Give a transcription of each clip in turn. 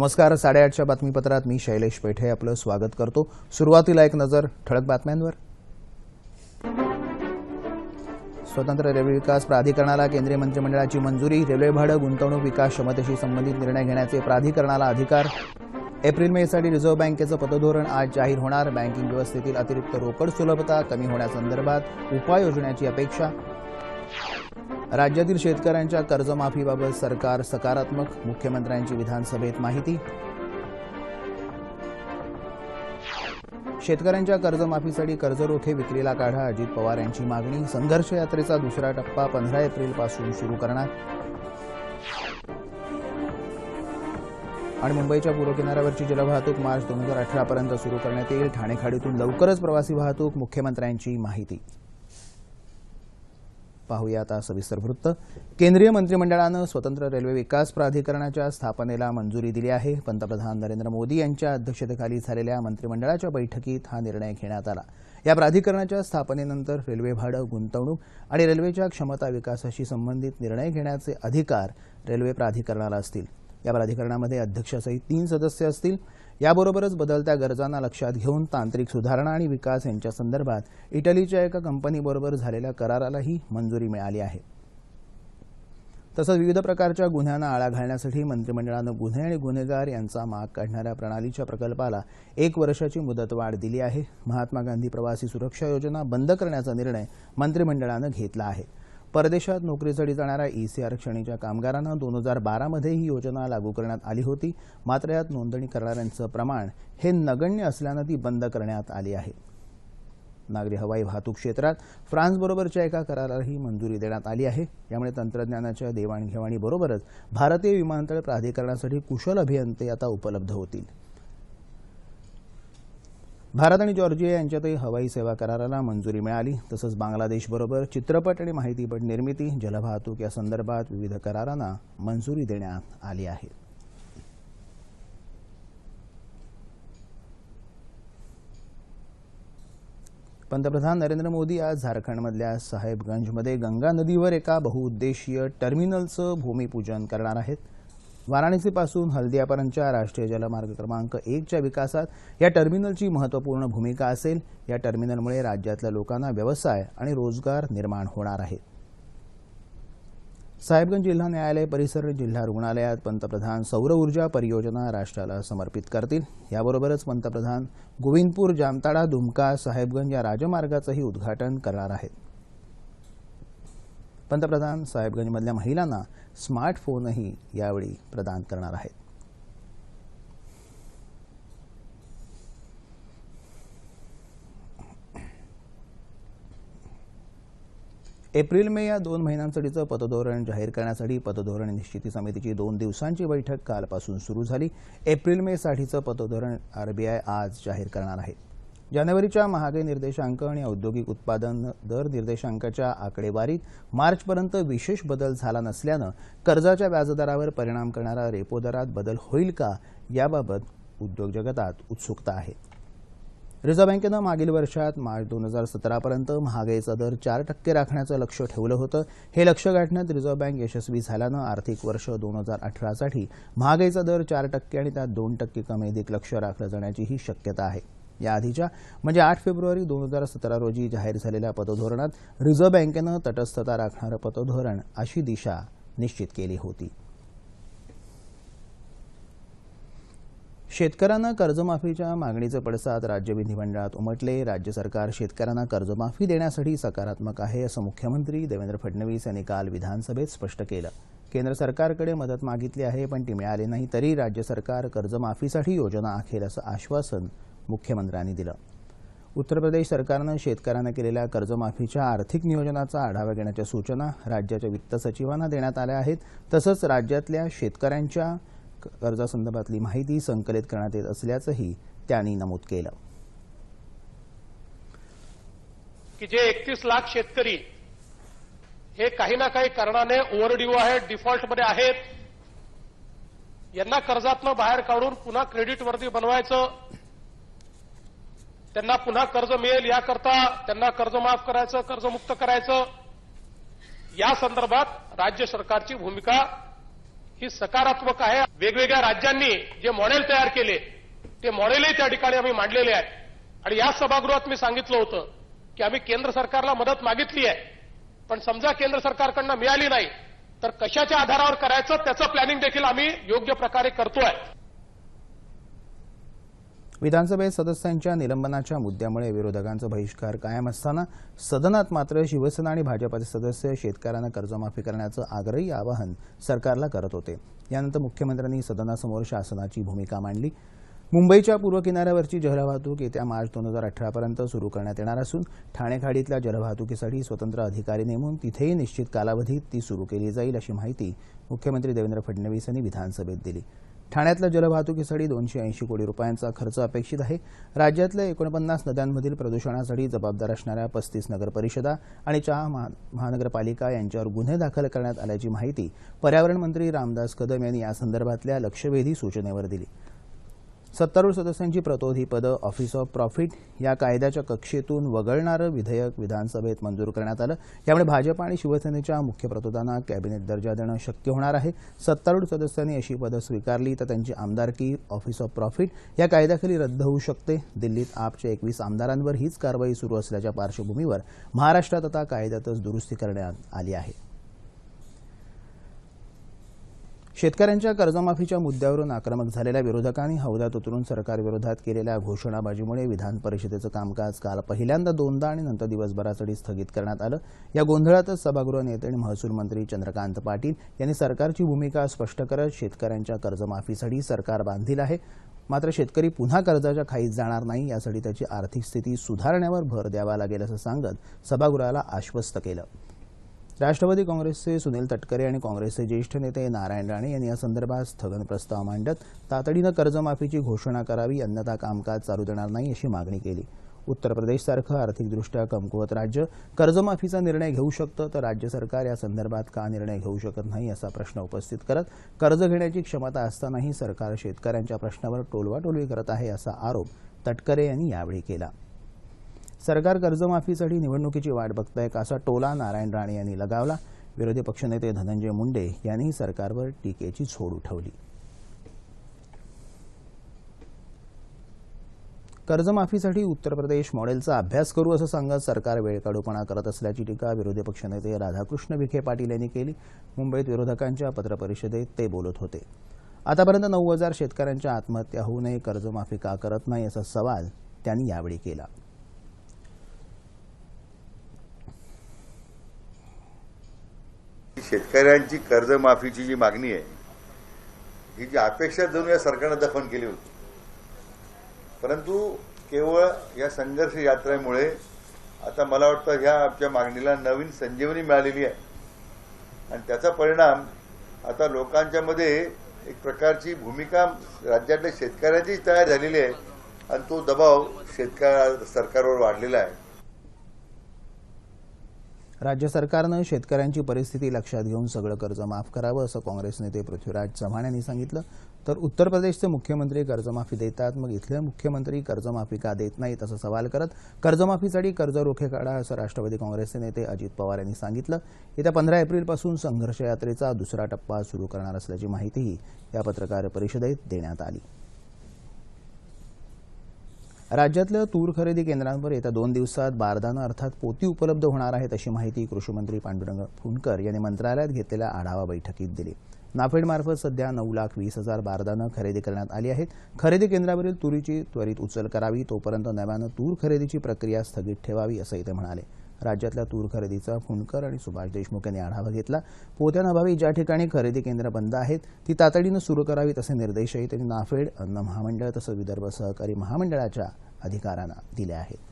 नमस्कार साडेआठच्या बातमीपत्रात मी शैलेश पेठे आपलं स्वागत करतो. सुरुवातीला एक नजर ठळक बातम्यांवर. स्वतंत्र रेल्वे विकास प्राधिकरणाला केंद्रीय मंत्रिमंडळाची मंजुरी रेल्वे भाडं गुंतवणूक विकास क्षमतेशी संबंधित निर्णय घेण्याचे प्राधिकरणाला अधिकार. एप्रिल मेसाठी रिझर्व्ह बँकेचं पतधोरण आज जाहीर होणार. बँकिंग व्यवस्थेतील अतिरिक्त रोकड सुलभता कमी होण्यासंदर्भात उपाययोजनाची अपेक्षा. राज्यातील शेतकऱ्यांच्या कर्जमाफीबाबत सरकार सकारात्मक मुख्यमंत्र्यांची विधानसभेत माहिती. शेतकऱ्यांच्या कर्जमाफीसाठी कर्जरोखे विक्रीला काढा अजित पवार यांची मागणी. संघर्ष यात्रेचा दुसरा टप्पा पंधरा एप्रिलपासून सुरू करणार. आणि मुंबईच्या पूर्व किनाऱ्यावरची जलवाहतूक मार्च दोन हजार अठरापर्यंत सुरू करण्यात येईल. ठाणे खाडीतून लवकरच प्रवासी वाहतूक मुख्यमंत्र्यांची माहिती. पाहूया आता सविस्तर वृत्त. केंद्रीय मंत्रिमंडळानं स्वतंत्र रेल्वे विकास प्राधिकरणाच्या स्थापनेला मंजुरी दिली आहे. पंतप्रधान नरेंद्र मोदी यांच्या अध्यक्षतेखाली झालेल्या मंत्रिमंडळाच्या बैठकीत हा निर्णय घेण्यात आला. या प्राधिकरणाच्या स्थापनेनंतर रेल्वे भाडं गुंतवणूक आणि रेल्वेच्या क्षमता विकासाशी संबंधित निर्णय घेण्याचे अधिकार रेल्वे प्राधिकरणाला असतील. या प्राधिकरणामध्ये अध्यक्षासहित तीन सदस्य असतील. याबरोबरच बदलत्या गरजांना लक्षात घेऊन तांत्रिक सुधारणा आणि विकास यांच्या संदर्भात इटलीच्या एका कंपनीबरोबर झालेल्या करारालाही मंजुरी मिळाली आहे. तसंच विविध प्रकारच्या गुन्ह्यांना आळा घालण्यासाठी मंत्रिमंडळानं गुन्हे आणि गुन्हेगार यांचा माग काढणाऱ्या प्रणालीच्या प्रकल्पाला एक वर्षाची मुदतवाढ दिली आहे. महात्मा गांधी प्रवासी सुरक्षा योजना बंद करण्याचा निर्णय मंत्रिमंडळानं घेतला आहे. परदेशात नोकरीसाठी जाणाऱ्या ईसी आरक्षणीच्या कामगारांना दोन हजार बारामध्ये ही योजना लागू करण्यात आली होती. मात्र यात नोंदणी करणाऱ्यांचं प्रमाण हे नगण्य असल्यानं ती बंद करण्यात आली आहे. नागरी हवाई वाहतूक क्षेत्रात फ्रान्सबरोबरच्या एका करारालाही मंजुरी देण्यात आली आहे. यामुळे तंत्रज्ञानाच्या देवाणघेवाणीबरोबरच भारतीय विमानतळ प्राधिकरणासाठी कुशल अभियंते आता उपलब्ध होतील. भारत आणि जॉर्जिया यांच्यातही हवाई सेवा कराराला मंजुरी मिळाली. तसंच बांगलादेशबरोबर चित्रपट आणि माहितीपट निर्मिती जलवाहतूक या संदर्भात विविध करारांना मंजुरी देण्यात आली आहे. पंतप्रधान नरेंद्र मोदी आज झारखंडमधल्या साहेबगंजमध्ये गंगा नदीवर एका बहुउद्देशीय टर्मिनलचं भूमिपूजन करणार आहेत. वाराणसीपासून हल्दियापर्यंतच्या राष्ट्रीय जलमार्ग क्रमांक एकच्या विकासात या टर्मिनलची महत्त्वपूर्ण भूमिका असेल. या टर्मिनलमुळे राज्यातल्या लोकांना व्यवसाय आणि रोजगार निर्माण होणार आहे साहेबगंज जिल्हा न्यायालय परिसर जिल्हा रुग्णालयात पंतप्रधान सौर ऊर्जा परियोजना राष्ट्राला समर्पित करतील. याबरोबरच पंतप्रधान गोविंदपूर जामताडा दुमका साहेबगंज या राजमार्गाचंही उद्घाटन करणार आहेत. पंतप्रधान साहेबगंजमधल्या महिलांना स्मार्टफोनही यावेळी प्रदान करणार आहेत. एप्रिल मे या दोन महिन्यांसाठीचं पतधोरण जाहीर करण्यासाठी पतधोरण निश्चिती समितीची दोन दिवसांची बैठक कालपासून सुरू झाली. एप्रिल मे साठीचं पतधोरण आरबीआय आज जाहीर करणार आहे. जानेवारीच्या महागाई निर्देशांक आणि औद्योगिक उत्पादन दर निर्देशांकाच्या आकडेवारीत मार्चपर्यंत विशेष बदल झाला नसल्यानं कर्जाच्या व्याजदरावर परिणाम करणारा रेपो दरात बदल होईल का याबाबत उद्योग जगतात उत्सुकता आहे. रिझर्व्ह बँकेनं मागील वर्षात मार्च दोन हजार सतरापर्यंत महागाईचा दर चार टक्के राखण्याचं लक्ष ठेवलं होतं. हे लक्ष गाठण्यात रिझर्व्ह बँक यशस्वी झाल्यानं आर्थिक वर्ष दोन हजार अठरासाठी महागाईचा दर चार टक्के आणि त्यात दोन टक्के कमी अधिक लक्ष राखलं जाण्याचीही शक्यता आहे. याआधीच्या म्हणजे आठ फेब्रुवारी दोन हजार सतरा रोजी जाहीर झालेल्या पतधोरणात रिझर्व्ह बँकेनं तटस्थता राखणारं पतधोरण अशी दिशा निश्चित केली होती. शेतकऱ्यांना कर्जमाफीच्या मागणीचे पडसाद राज्य विधिमंडळात उमटले. राज्य सरकार शेतकऱ्यांना कर्जमाफी देण्यासाठी सकारात्मक आहे असं मुख्यमंत्री देवेंद्र फडणवीस यांनी काल विधानसभेत स्पष्ट केलं. केंद्र सरकारकडे मदत मागितली आहे पण ती मिळाली नाही तरी राज्य सरकार कर्जमाफीसाठी योजना आखेल असं आश्वासन मुख्यमंत्र्यांनी दिलं. उत्तर प्रदेश सरकारनं शेतकऱ्यांना केलेल्या कर्जमाफीच्या आर्थिक नियोजनाचा आढावा घेण्याच्या सूचना राज्याच्या वित्त सचिवांना देण्यात आल्या आहेत. तसंच राज्यातल्या शेतकऱ्यांच्या कर्जासंदर्भातली माहिती संकलित करण्यात येत असल्याचंही त्यांनी नमूद केलं. की जे एकतीस लाख शेतकरी हे काही ना काही कारणाने ओव्हरड्यू आहेत डिफॉल्टमध्ये आहेत. यांना कर्जातनं बाहेर काढून पुन्हा क्रेडिटवरती बनवायचं त्यांना पुन्हा कर्ज मिळेल याकरता त्यांना कर्ज माफ करायचं कर्जमुक्त करायचं. या संदर्भात राज्य सरकारची भूमिका ही सकारात्मक आहे. वेगवेगळ्या राज्यांनी जे मॉडेल तयार केले ते मॉडेलही त्या ठिकाणी आम्ही मांडलेले आहे आणि या सभागृहात मी सांगितलं होतं की आम्ही केंद्र सरकारला मदत मागितली आहे. पण समजा केंद्र सरकारकडनं मिळाली नाही तर कशाच्या आधारावर करायचं त्याचं प्लॅनिंग देखील आम्ही योग्य प्रकारे करतोय. विधानसभेत सदस्यांच्या निलंबनाच्या मुद्द्यामुळे विरोधकांचा बहिष्कार कायम असताना सदनात मात्र शिवसेना आणि भाजपाचे सदस्य शेतकऱ्यांना कर्जमाफी करण्याचं आग्रही आवाहन सरकारला करत होते. यानंतर मुख्यमंत्र्यांनी सदनासमोर शासनाची भूमिका मांडली. मुंबईच्या पूर्व किनाऱ्यावरची जलवाहतूक येत्या मार्च दोन हजार अठरापर्यंत सुरू करण्यात येणार असून ठाणे खाडीतल्या जलवाहतुकीसाठी स्वतंत्र अधिकारी नेमून तिथेही निश्चित कालावधीत ती सुरू केली जाईल अशी माहिती मुख्यमंत्री देवेंद्र फडणवीस यांनी विधानसभेत दिली. ठाण्यातल्या जलवाहतुकीसाठी दोनशे ऐंशी कोटी रुपयांचा खर्च अपेक्षित आहे. राज्यातल्या एकोणपन्नास नद्यांमधील प्रदूषणासाठी जबाबदार असणाऱ्या पस्तीस नगर परिषदा आणि चहा महा- महानगरपालिका यांच्यावर गुन्हे दाखल करण्यात आल्याची माहिती पर्यावरण मंत्री रामदास कदम यांनी यासंदर्भातल्या लक्षवेधी सूचनेवर दिली. सत्तारूढ सदस्यांची प्रतोधी पदं ऑफिस ऑफ प्रॉफिट या कायद्याच्या कक्षेतून वगळणारं विधेयक विधानसभेत मंजूर करण्यात आलं. यामुळे भाजप आणि शिवसेनेच्या मुख्य प्रतोदांना कॅबिनेट दर्जा देणं शक्य होणार आहे. सत्तारूढ सदस्यांनी अशी पदं स्वीकारली तर त्यांची आमदारकी ऑफिस ऑफ प्रॉफिट या कायद्याखाली रद्द होऊ शकते. दिल्लीत आपच्या एकवीस आमदारांवर हीच कारवाई सुरू असल्याच्या पार्श्वभूमीवर महाराष्ट्रात आता कायद्यातच दुरुस्ती करण्यात आली आहे. शेतकऱ्यांच्या कर्जमाफीच्या मुद्द्यावरून आक्रमक झालेल्या विरोधकांनी हौद्यात उतरून सरकारविरोधात केलेल्या घोषणाबाजीमुळे विधान परिषदेचं कामकाज काल पहिल्यांदा दोनदा आणि नंतर दिवसभरासाठी स्थगित करण्यात आलं. या गोंधळातच सभागृह नेते आणि महसूल मंत्री चंद्रकांत पाटील यांनी सरकारची भूमिका स्पष्ट करत शेतकऱ्यांच्या कर्जमाफीसाठी सरकार बांधील आहे. मात्र शेतकरी पुन्हा कर्जाच्या खाईत जाणार नाही यासाठी त्याची आर्थिक स्थिती सुधारण्यावर भर द्यावा लागेल असं सांगत सभागृहाला आश्वस्त केलं. राष्ट्रवादी काँग्रेसचे सुनील तटकरे आणि काँग्रेसचे ज्येष्ठ नेते नारायण राणे यांनी या संदर्भात स्थगन प्रस्ताव मांडत तातडीनं कर्जमाफीची घोषणा करावी अन्यथा कामकाज चालू देणार नाही अशी मागणी केली. उत्तर प्रदेशसारखं आर्थिकदृष्ट्या कमकुवत राज्य कर्जमाफीचा निर्णय घेऊ शकतं तर राज्य सरकार या संदर्भात का निर्णय घेऊ शकत नाही असा प्रश्न उपस्थित करत कर्ज घेण्याची क्षमता असतानाही सरकार शेतकऱ्यांच्या प्रश्नावर टोलवाटोलवी करत आहे असा आरोप तटकरे यांनी यावेळी केला. सरकार कर्जमाफीसाठी निवडणुकीची वाट बघतंय का असा टोला नारायण राणे यांनी लगावला. विरोधी पक्षनेते धनंजय मुंडे यांनी सरकारवर टीकेची झोड उठवली. कर्जमाफीसाठी उत्तर प्रदेश मॉडेलचा अभ्यास करू असं सांगत सरकार वेळकाढूपणा करत असल्याची टीका विरोधी पक्षनेते राधाकृष्ण विखे पाटील यांनी केली. मुंबईत विरोधकांच्या पत्रपरिषदेत ते बोलत होते. आतापर्यंत नऊ हजार शेतकऱ्यांच्या आत्महत्या होऊ नये कर्जमाफी का करत नाही असा सवाल त्यांनी यावेळी केला. शेतकऱ्यांची कर्जमाफीची जी मागणी आहे ही जी अपेक्षा जणू या सरकारनं दफन केली होती. परंतु केवळ या संघर्ष यात्रेमुळे आता मला वाटतं ह्या आमच्या मागणीला नवीन संजीवनी मिळालेली आहे. आणि त्याचा परिणाम आता लोकांच्या मध्ये एक प्रकारची भूमिका राज्यातल्या शेतकऱ्यांची तयार झालेली आहे आणि तो दबाव शेतकऱ्या सरकारवर वाढलेला आहे. राज्य सरकारनं शेतकऱ्यांची परिस्थिती लक्षात घेऊन सगळं कर्ज माफ करावं असं काँग्रेस नेते पृथ्वीराज चव्हाण यांनी सांगितलं. तर उत्तर प्रदेशचे मुख्यमंत्री कर्जमाफी देतात मग इथले मुख्यमंत्री कर्जमाफी का देत नाहीत असा सवाल करत कर्जमाफीसाठी कर्ज रोखे काढा असं राष्ट्रवादी काँग्रेसचे नेते अजित पवार यांनी सांगितलं. येत्या पंधरा एप्रिलपासून संघर्ष यात्रेचा दुसरा टप्पा सुरू करणार असल्याची माहितीही या पत्रकार परिषदेत देण्यात आली. राज्यातल्या तूर खरेदी केंद्रांवर येत्या दोन दिवसात बारदाना अर्थात पोती उपलब्ध होणार आहेत अशी माहिती कृषीमंत्री पांडुरंग फुंडकर यांनी मंत्रालयात घेतलेल्या आढावा बैठकीत दिली. नाफेडमार्फत सध्या नऊ लाख वीस हजार बारदानं खरेदी करण्यात आली आहेत. खरेदी केंद्रावरील तुरीची त्वरित उचल करावी तोपर्यंत नव्यानं तूर खरेदीची प्रक्रिया स्थगित ठेवावी असंही ते म्हणाले. राज्यातल्या तूर खरेदीचा फुंडकर आणि सुभाष देशमुख यांनी आढावा घेतला. पोत्यानभावी ज्या ठिकाणी खरेदी केंद्र बंद आहेत ती तातडीनं सुरू करावीत असे निर्देशही त्यांनी नाफेड अन्न महामंडळ तसंच विदर्भ सहकारी महामंडळाच्या अधिकाऱ्यांना दिले आहेत.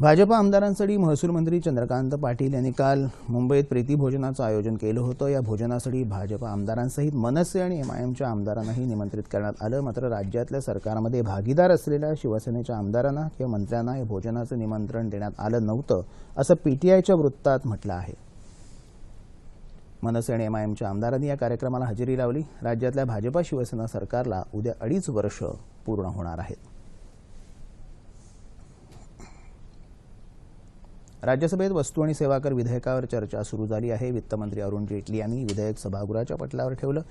भाजप आमदारांसाठी महसूल मंत्री चंद्रकांत पाटील यांनी काल मुंबईत प्रीती भोजनाचं आयोजन केलं होतं. या भोजनासाठी भाजप आमदारांसहित मनसे आणि एमआयएमच्या आमदारांनाही निमंत्रित करण्यात आलं. मात्र राज्यातल्या सरकारमध्ये भागीदार असलेल्या शिवसेनेच्या आमदारांना किंवा मंत्र्यांना या भोजनाचं निमंत्रण देण्यात आलं नव्हतं असं पीटीआयच्या वृत्तात म्हटलं आहे. मनसे आणि एमआयएमच्या आमदारांनी या कार्यक्रमाला हजेरी लावली. राज्यातल्या भाजपा शिवसेना सरकारला उद्या अडीच वर्ष पूर्ण होणार आहेत. राज्यसभेत वस्तू आणि सेवा कर विधेयकावर चर्चा सुरू झाली आहे. वित्तमंत्री अरुण जेटली यांनी विधेयक सभागृहाच्या पटलावर ठेवलं.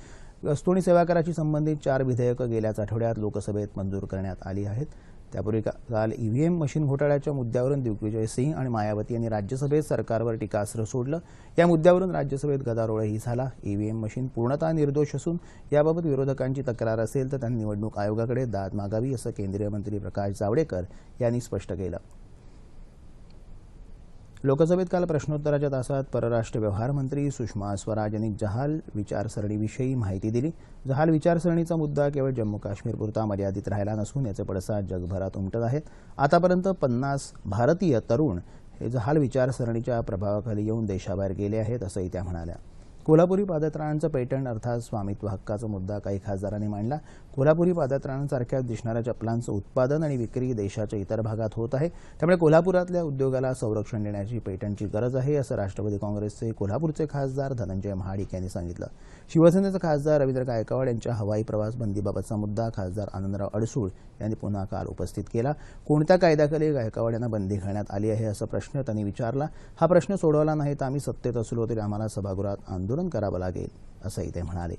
वस्तू आणि सेवा कराशी संबंधित चार विधेयकं गेल्याच आठवड्यात लोकसभेत मंजूर करण्यात आली आहेत. त्यापूर्वी का- काल ईव्हीएम मशीन घोटाळ्याच्या मुद्द्यावरून दिग्विजय सिंग आणि मायावती यांनी राज्यसभेत सरकारवर टीकास्त्र सोडलं. या मुद्द्यावरून राज्यसभेत गदारोळही झाला. ईव्हीएम मशीन पूर्णतः निर्दोष असून याबाबत विरोधकांची तक्रार असेल तर त्यांनी निवडणूक आयोगाकडे दाद मागावी असं केंद्रीय मंत्री प्रकाश जावडेकर यांनी स्पष्ट केलं. लोकसभेत काल प्रश्नोत्तराच्या तासात परराष्ट्र व्यवहार मंत्री सुषमा स्वराज यांनी जहाल विचारसरणीविषयी माहिती दिली. जहाल विचारसरणीचा मुद्दा केवळ जम्मू काश्मीरपुरता मर्यादित राहिला नसून याचे पडसाद जगभरात उमटत आहेत. आतापर्यंत पन्नास भारतीय तरुण हे जहाल विचारसरणीच्या प्रभावाखाली येऊन देशाबाहेर गेले आहेत असंही त्या म्हणाल्या. कोल्हापुरी पादत्राणांचं पेटंट अर्थात स्वामित्व हक्काचा मुद्दा काही खासदारांनी मांडला. कोल्हापुरी पादत्राणांसारख्या दिसणाऱ्या चपलांचं उत्पादन आणि विक्री देशाच्या इतर भागात होत आहे. त्यामुळे कोल्हापुरातल्या उद्योगाला संरक्षण देण्याची पेटंटची गरज आहे असं राष्ट्रवादी काँग्रेसचे कोल्हापूरचे खासदार धनंजय महाडिक यांनी सांगितलं. शिवसेनेचे खासदार रवींद्र गायकवाड यांच्या हवाई प्रवास बंदीबाबतचा मुद्दा खासदार आनंदराव अडसूळ यांनी पुन्हा काल उपस्थित केला. कोणत्या कायद्याखाली गायकवाड यांना बंदी घालण्यात आली आहे असा प्रश्न त्यांनी विचारला. हा प्रश्न सोडवला नाही तर आम्ही सत्तेत असलो तरी आम्हाला सभागृहात आंदोलन करावं लागेल असंही ते म्हणाले.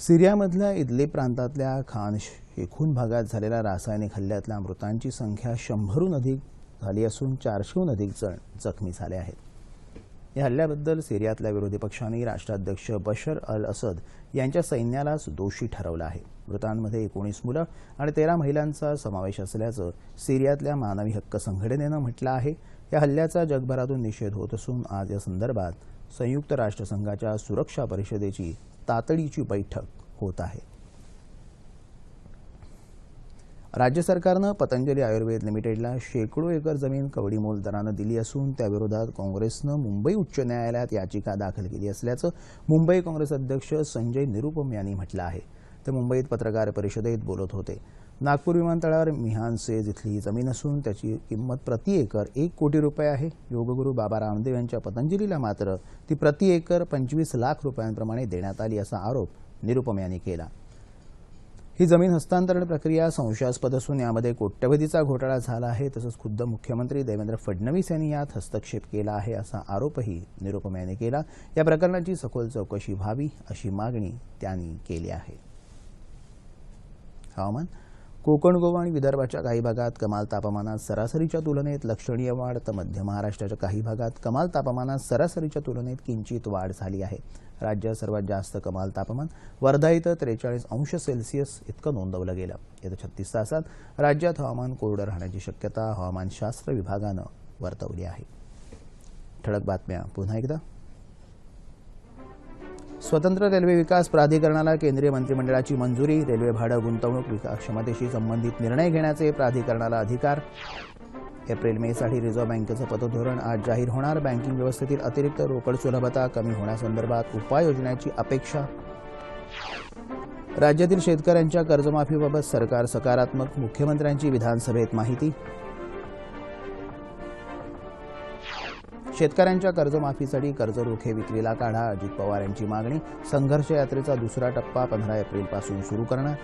सिरियामधल्या इदली प्रांतातल्या खान शेखून भागात झालेल्या रासायनिक हल्ल्यातल्या मृतांची संख्या शंभरहून अधिक झाली असून चारशेहून अधिक जण जखमी झाले आहेत. या हल्ल्याबद्दल सिरियातल्या विरोधी पक्षांनी राष्ट्राध्यक्ष बशर अल असद यांच्या सैन्यालाच दोषी ठरवलं आहे. मृतांमध्ये एकोणीस मुलं आणि तेरा महिलांचा समावेश असल्याचं सिरियातल्या मानवी हक्क संघटनेनं म्हटलं आहे. या हल्ल्याचा जगभरातून निषेध होत असून आज या संदर्भात संयुक्त राष्ट्रसंघाच्या सुरक्षा परिषदेची तातडीची बैठक होत आहे. राज्य सरकारनं पतंजली आयुर्वेद लिमिटेडला शेकडो एकर जमीन कवडीमोल दरानं दिली असून त्याविरोधात काँग्रेसनं मुंबई उच्च न्यायालयात याचिका दाखल केली असल्याचं मुंबई काँग्रेस अध्यक्ष संजय निरुपम यांनी म्हटलं आहे. ते मुंबईत पत्रकार परिषदेत बोलत होते. नागपूर विमानतळावर मिहान सेज इथली ही जमीन असून त्याची किंमत प्रति एकर एक कोटी रुपये आहे. योगगुरू बाबा रामदेव यांच्या पतंजलीला मात्र ती प्रति एकर पंचवीस लाख रुपयांप्रमाणे देण्यात आली असा आरोप निरुपम यांनी केला. ही जमीन हस्तांतरण प्रक्रिया संशयास्पद असून यामध्ये कोट्यवधीचा घोटाळा झाला आहे तसंच खुद्द मुख्यमंत्री देवेंद्र फडणवीस यांनी यात हस्तक्षेप केला आहे असा आरोपही निरुपम यांनी केला. या प्रकरणाची सखोल चौकशी व्हावी अशी मागणी त्यांनी केली आहे. हवामान कोकण गोवा आणि विदर्भाच्या काही भागात कमाल तापमानात सरासरीच्या तुलनेत लक्षणीय वाढ तर मध्य महाराष्ट्राच्या काही भागात कमाल तापमानात सरासरीच्या तुलनेत किंचित वाढ झाली आहे. राज्यात सर्वात जास्त कमाल तापमान वर्धा इथं त्रेचाळीस अंश सेल्सिअस इतकं नोंदवलं गेलं. येत्या छत्तीस तासात राज्यात हवामान कोरडं राहण्याची शक्यता हवामानशास्त्र विभागानं वर्तवली आहे. ठळक बातम्या पुन्हा एकदा. स्वतंत्र रेल्वे विकास प्राधिकरणाला केंद्रीय मंत्रिमंडळाची मंजुरी रेल्वे भाडं गुंतवणूक विकास क्षमतेशी संबंधित निर्णय घेण्याचे प्राधिकरणाला अधिकार. एप्रिल मेसाठी रिझर्व्ह बँकेचं पतधोरण आज जाहीर होणार. बँकिंग व्यवस्थेतील अतिरिक्त रोकड सुलभता कमी होण्यासंदर्भात उपाययोजनाची अपेक्षा. राज्यातील शेतकऱ्यांच्या कर्जमाफीबाबत सरकार सकारात्मक मुख्यमंत्र्यांची विधानसभेत माहिती. शेतकऱ्यांच्या कर्जमाफीसाठी कर्जरोखे विक्रीला काढा. अजित पवार यांची मागणी. संघर्ष यात्रेचा दुसरा टप्पा पंधरा एप्रिलपासून सुरू करणार.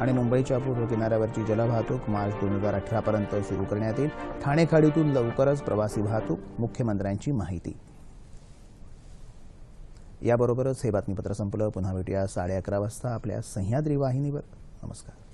आणि मुंबईच्या पूर्व किनाऱ्यावरची जलवाहतूक मार्च दोन हजार अठरापर्यंत सुरू करण्यात येईल. ठाणे खाडीतून लवकरच प्रवासी वाहतूक. मुख्यमंत्र्यांची माहिती. याबरोबरच हे बातमीपत्र संपलं. पुन्हा भेटूया साडे अकरा वाजता आपल्या सह्याद्री वाहिनीवर. नमस्कार.